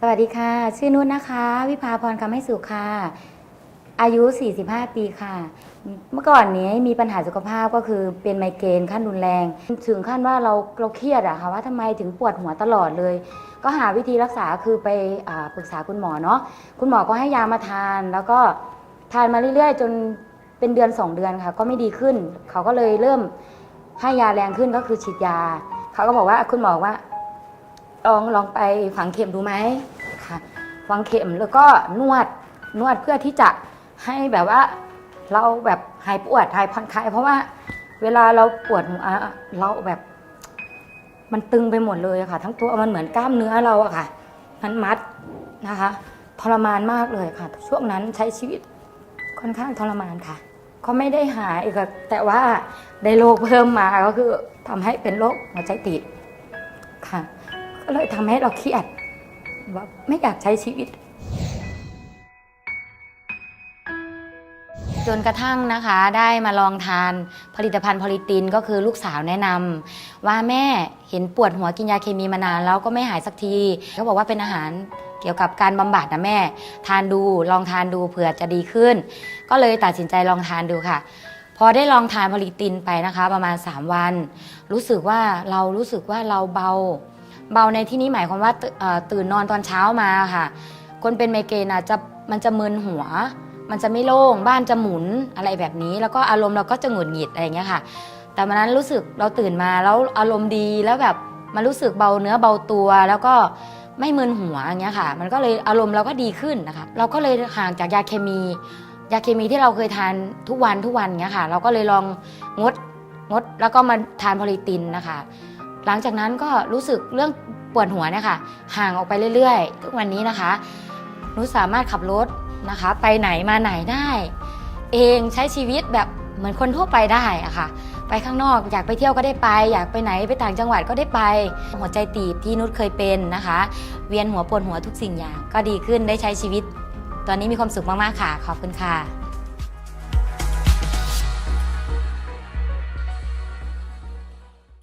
สวัสดีค่ะ ชื่อนุ่นนะคะ วิภาพรคำให้สุขค่ะ อายุ 45 ปีค่ะ เมื่อก่อนนี้มีปัญหาสุขภาพก็คือเป็นไมเกรนขั้นรุนแรง ถึงขั้นว่าเราเราเครียดอะค่ะว่าทำไมถึงปวดหัวตลอดเลย ก็หาวิธีรักษาคือไปอปรึกษาคุณหมอเนาะคุณหมอก็ให้ยามาทาน แล้วก็ทานมาเรื่อยๆ จนเป็นเดือน 2 เดือนค่ะ ก็ไม่ดีขึ้น เขาก็เลยเริ่มให้ยาแรงขึ้นก็คือฉีดยา เขาก็บอกว่าคุณหมอว่า ลองลองไปฝังเข็มดูไหมค่ะฝังเข็มแล้วก็นวดนวดเพื่อที่จะให้แบบว่าเราแบบหายปวดหายผ่อนคลายเพราะว่าเวลาเราปวดหัวเราแบบ มันตึงไปหมดเลยค่ะ ทั้งตัวมันเหมือนกล้ามเนื้อเราอะค่ะมันมัดนะคะทรมานมากเลยค่ะ ช่วงนั้นใช้ชีวิตค่อนข้างทรมานค่ะ ก็ไม่ได้หายค่ะแต่ว่าได้โรคเพิ่มมาก็คือทำให้เป็นโรคหัวใจติดค่ะ ก็เลยทำให้เราเครียดว่าไม่อยากใช้ชีวิต จนกระทั่งนะคะได้มาลองทานผลิตภัณฑ์พอลิตินก็คือลูกสาวแนะนำว่าแม่เห็นปวดหัวกินยาเคมีมานานแล้วก็ไม่หายสักทีเขาบอกว่าเป็นอาหารเกี่ยวกับการบำบัดนะแม่ ทานดูลองทานดูเผื่อจะดีขึ้น ก็เลยตัดสินใจลองทานดูค่ะ พอได้ลองทานพอลิตินไปนะคะ ประมาณ 3 วัน รู้สึกว่าเรารู้สึกว่าเราเบา เบาในที่นี้หมายความว่าตื่นเอ่อตื่นนอนตอนเช้ามาค่ะ คนเป็นไมเกรนอะจะมันจะมึนหัว มันจะไม่โล่งบ้านจะหมุนอะไรแบบนี้ แล้วก็อารมณ์เราก็จะหงุดหงิดอะไรเงี้ยค่ะ แต่วันนั้นรู้สึกเราตื่นมาแล้วอารมณ์ดีแล้วแบบมันรู้สึกเบาเนื้อเบาตัวแล้วก็ไม่มึนหัวอย่างเงี้ยค่ะ มันก็เลยอารมณ์เราก็ดีขึ้นนะคะ เราก็เลยห่างจากยาเคมี ยาเคมีที่เราเคยทานทุกวันทุกวันเงี้ยค่ะ เราก็เลยลองงดงดแล้วก็มาทานพอลิตินนะคะ หลังจากนั้นก็รู้สึกเรื่องปวดหัวเนี่ยค่ะ ห่างออกไปเรื่อยๆ ทุกวันนี้นะคะหนูสามารถขับรถนะคะ ไปไหนมาไหนได้ เองใช้ชีวิตแบบเหมือนคนทั่วไปได้อะค่ะ ไปข้างนอกอยากไปเที่ยวก็ได้ไป อยากไปไหนไปต่างจังหวัดก็ได้ไป หัวใจตีบที่นุชเคยเป็นนะคะ เวียนหัวปวดหัวทุกสิ่งอย่าง ก็ดีขึ้นได้ใช้ชีวิต ตอนนี้มีความสุขมากๆค่ะ ขอบคุณค่ะ